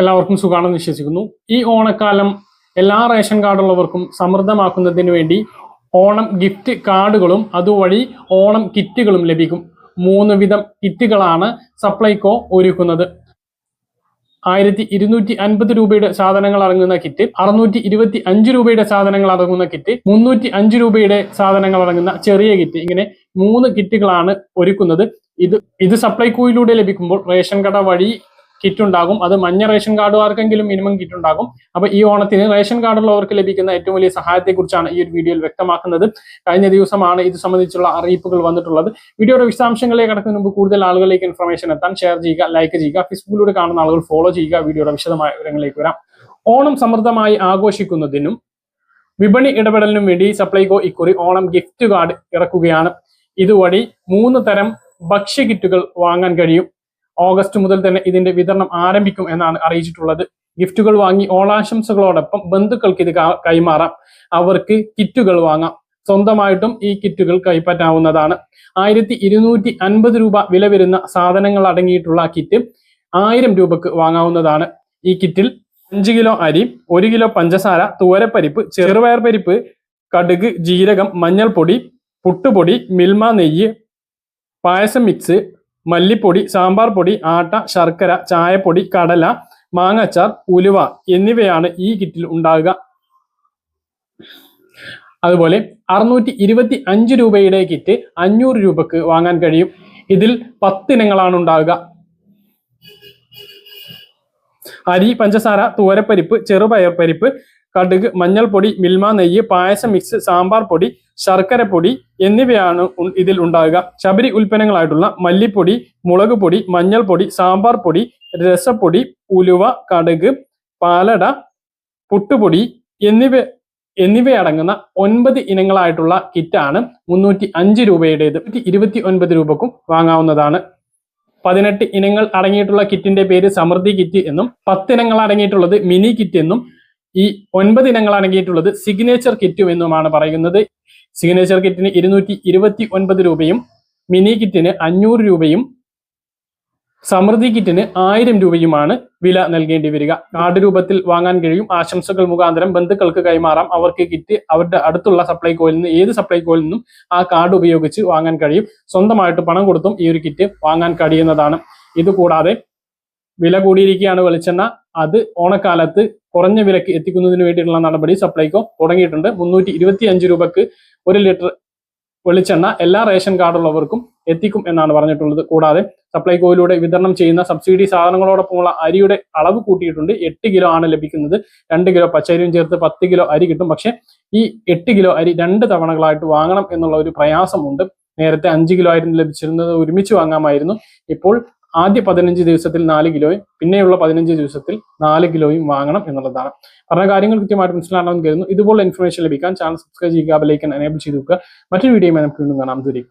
എല്ലാവർക്കും സുഖമാണെന്ന് വിശ്വസിക്കുന്നു. ഈ ഓണക്കാലം എല്ലാ റേഷൻ കാർഡുള്ളവർക്കും സമൃദ്ധമാക്കുന്നതിന് വേണ്ടി ഓണം ഗിഫ്റ്റ് കാർഡുകളും അതുവഴി ഓണം കിറ്റുകളും ലഭിക്കും. മൂന്ന് വിധം കിറ്റുകളാണ് സപ്ലൈകോ ഒരുക്കുന്നത്. ആയിരത്തി ഇരുന്നൂറ്റി അൻപത് രൂപയുടെ സാധനങ്ങൾ അടങ്ങുന്ന കിറ്റ് അറുന്നൂറ്റി ഇരുപത്തി അഞ്ച് രൂപയുടെ സാധനങ്ങൾ അടങ്ങുന്ന കിറ്റ് മുന്നൂറ്റി അഞ്ച് രൂപയുടെ സാധനങ്ങൾ അടങ്ങുന്ന ചെറിയ കിറ്റ് ഇങ്ങനെ മൂന്ന് കിറ്റുകളാണ് ഒരുക്കുന്നത്. ഇത് ഇത് സപ്ലൈകോയിലൂടെ ലഭിക്കുമ്പോൾ റേഷൻ കട വഴി കിറ്റ് ഉണ്ടാകും അത് മഞ്ഞ റേഷൻ കാർഡുകാർക്കെങ്കിലും മിനിമം കിറ്റ് ഉണ്ടാകും അപ്പൊ ഈ ഓണത്തിന് റേഷൻ കാർഡുള്ളവർക്ക് ലഭിക്കുന്ന ഏറ്റവും വലിയ സഹായത്തെക്കുറിച്ചാണ് ഈ ഒരു വീഡിയോയിൽ വ്യക്തമാക്കുന്നത്. കഴിഞ്ഞ ദിവസമാണ് ഇത് സംബന്ധിച്ചുള്ള അറിയിപ്പുകൾ വന്നിട്ടുള്ളത്. വീഡിയോയുടെ വിശദാംശങ്ങളിലേക്ക് കടക്കുന്നതിന് മുമ്പ് കൂടുതൽ ആളുകളിലേക്ക് ഇൻഫർമേഷൻ എത്താൻ ഷെയർ ചെയ്യുക ലൈക്ക് ചെയ്യുക ഫേസ്ബുക്കിലൂടെ കാണുന്ന ആളുകൾ ഫോളോ ചെയ്യുക വീഡിയോയുടെ വിശദമായ വിവരങ്ങളിലേക്ക് വരാം. ഓണം സമൃദ്ധമായി ആഘോഷിക്കുന്നതിനും വിപണി ഇടപെടലിനും വേണ്ടി സപ്ലൈകോ ഇക്കുറി ഓണം ഗിഫ്റ്റ് കാർഡ് ഇറക്കുകയാണ്. ഇതുവഴി മൂന്ന് തരം ഭക്ഷ്യ കിറ്റുകൾ വാങ്ങാൻ കഴിയും. ഓഗസ്റ്റ് മുതൽ തന്നെ ഇതിന്റെ വിതരണം ആരംഭിക്കും എന്നാണ് അറിയിച്ചിട്ടുള്ളത്. ഗിഫ്റ്റുകൾ വാങ്ങി ഓളാശംസകളോടൊപ്പം ബന്ധുക്കൾക്ക് ഇത് കൈമാറാം. അവർക്ക് കിറ്റുകൾ വാങ്ങാം. സ്വന്തമായിട്ടും ഈ കിറ്റുകൾ കൈപ്പറ്റാവുന്നതാണ്. ആയിരത്തി ഇരുന്നൂറ്റി അൻപത് രൂപ വില വരുന്ന സാധനങ്ങൾ അടങ്ങിയിട്ടുള്ള കിറ്റ് ആയിരം രൂപക്ക് വാങ്ങാവുന്നതാണ്. ഈ കിറ്റിൽ അഞ്ച് കിലോ അരി ഒരു കിലോ പഞ്ചസാര തുവരപ്പരിപ്പ് ചെറുപയർ പരിപ്പ് കടുക് ജീരകം മഞ്ഞൾപ്പൊടി പുട്ടുപൊടി മിൽമ നെയ്യ് പായസം മിക്സ് മല്ലിപ്പൊടി സാമ്പാർ പൊടി ആട്ട ശർക്കര ചായപ്പൊടി കടല മാങ്ങച്ചാർ ഉലുവ എന്നിവയാണ് ഈ കിറ്റിൽ ഉണ്ടാകുക അതുപോലെ അറുന്നൂറ്റി ഇരുപത്തി അഞ്ച് രൂപയുടെ കിറ്റ് അഞ്ഞൂറ് രൂപക്ക് വാങ്ങാൻ കഴിയും. ഇതിൽ പത്തിനങ്ങളാണ് ഉണ്ടാകുക അരി പഞ്ചസാര തുവരപ്പരിപ്പ് ചെറുപയർ പരിപ്പ് കടുക് മഞ്ഞൾപ്പൊടി മിൽമ നെയ്യ് പായസം മിക്സ് സാമ്പാർ പൊടി ശർക്കര പൊടി എന്നിവയാണ് ഇതിൽ ഉണ്ടാകുക. ശബരി ഉൽപ്പന്നങ്ങളായിട്ടുള്ള മല്ലിപ്പൊടി മുളക് പൊടി മഞ്ഞൾപ്പൊടി സാമ്പാർ പൊടി രസപ്പൊടി ഉലുവ കടുക് പാലട പുട്ടുപൊടി എന്നിവ എന്നിവയടങ്ങുന്ന ഒൻപത് ഇനങ്ങളായിട്ടുള്ള കിറ്റാണ് മുന്നൂറ്റി അഞ്ച് രൂപയുടേത്. ഇരുപത്തി ഒൻപത് രൂപക്കും വാങ്ങാവുന്നതാണ്. പതിനെട്ട് ഇനങ്ങൾ അടങ്ങിയിട്ടുള്ള കിറ്റിന്റെ പേര് സമൃദ്ധി കിറ്റ് എന്നും പത്തിനങ്ങൾ അടങ്ങിയിട്ടുള്ളത് മിനി കിറ്റ് എന്നും ഈ ഒൻപത് ഇനങ്ങൾ അടങ്ങിയിട്ടുള്ളത് സിഗ്നേച്ചർ കിറ്റും എന്നുമാണ് പറയുന്നത്. സിഗ്നേച്ചർ കിറ്റിന് ഇരുന്നൂറ്റി ഇരുപത്തി ഒൻപത് രൂപയും മിനി കിറ്റിന് അഞ്ഞൂറ് രൂപയും സമൃദ്ധി കിറ്റിന് ആയിരം രൂപയുമാണ് വില നൽകേണ്ടി വരിക. കാർഡ് രൂപത്തിൽ വാങ്ങാൻ കഴിയും ആശംസകൾ മുഖാന്തരം ബന്ധുക്കൾക്ക് കൈമാറാം. അവർക്ക് കിറ്റ് അവരുടെ അടുത്തുള്ള സപ്ലൈകോയിൽ നിന്ന് ഏത് സപ്ലൈകോയിൽ നിന്നും ആ കാർഡ് ഉപയോഗിച്ച് വാങ്ങാൻ കഴിയും. സ്വന്തമായിട്ട് പണം കൊടുത്തും ഈ ഒരു കിറ്റ് വാങ്ങാൻ കഴിയുന്നതാണ്. ഇത് കൂടാതെ വില കൂടിയിരിക്കുകയാണ് വെളിച്ചെണ്ണ. അത് ഓണക്കാലത്ത് കുറഞ്ഞ വിലക്ക് എത്തിക്കുന്നതിന് വേണ്ടിയിട്ടുള്ള നടപടി സപ്ലൈകോ തുടങ്ങിയിട്ടുണ്ട്. മുന്നൂറ്റി ഇരുപത്തി അഞ്ച് രൂപക്ക് ഒരു ലിറ്റർ വെളിച്ചെണ്ണ എല്ലാ റേഷൻ കാർഡുള്ളവർക്കും എത്തിക്കും എന്നാണ് പറഞ്ഞിട്ടുള്ളത്. കൂടാതെ സപ്ലൈകോയിലൂടെ വിതരണം ചെയ്യുന്ന സബ്സിഡി സാധനങ്ങളോടൊപ്പമുള്ള അരിയുടെ അളവ് കൂട്ടിയിട്ടുണ്ട്. എട്ട് കിലോ ആണ് ലഭിക്കുന്നത്. രണ്ട് കിലോ പച്ചരിയും ചേർത്ത് പത്ത് കിലോ അരി കിട്ടും. പക്ഷേ ഈ എട്ട് കിലോ അരി രണ്ട് തവണകളായിട്ട് വാങ്ങണം എന്നുള്ള ഒരു പ്രയാസമുണ്ട്. നേരത്തെ അഞ്ച് കിലോ ആയിരുന്നു ലഭിച്ചിരുന്നത്. ഒരുമിച്ച് വാങ്ങാമായിരുന്നു. ഇപ്പോൾ ആദ്യ പതിനഞ്ച് ദിവസത്തിൽ നാല് കിലോയും പിന്നെയുള്ള പതിനഞ്ച് ദിവസത്തിൽ നാല് കിലോയും വാങ്ങണം എന്നുള്ളതാണ്. പറഞ്ഞ കാര്യങ്ങൾ കൃത്യമായിട്ട് മനസ്സിലാണെന്ന് കരുതുന്നു. ഇതുപോലെ ഇൻഫർമേഷൻ ലഭിക്കാൻ ചാനൽ സബ്സ്ക്രൈബ് ചെയ്യുക ബെലൈക്കൻ എനേബിൾ ചെയ്ത് വെക്കുക. മറ്റൊരു വീഡിയോയുമായി നമുക്ക് വീണ്ടും കാണാം. ദൂരേക്ക്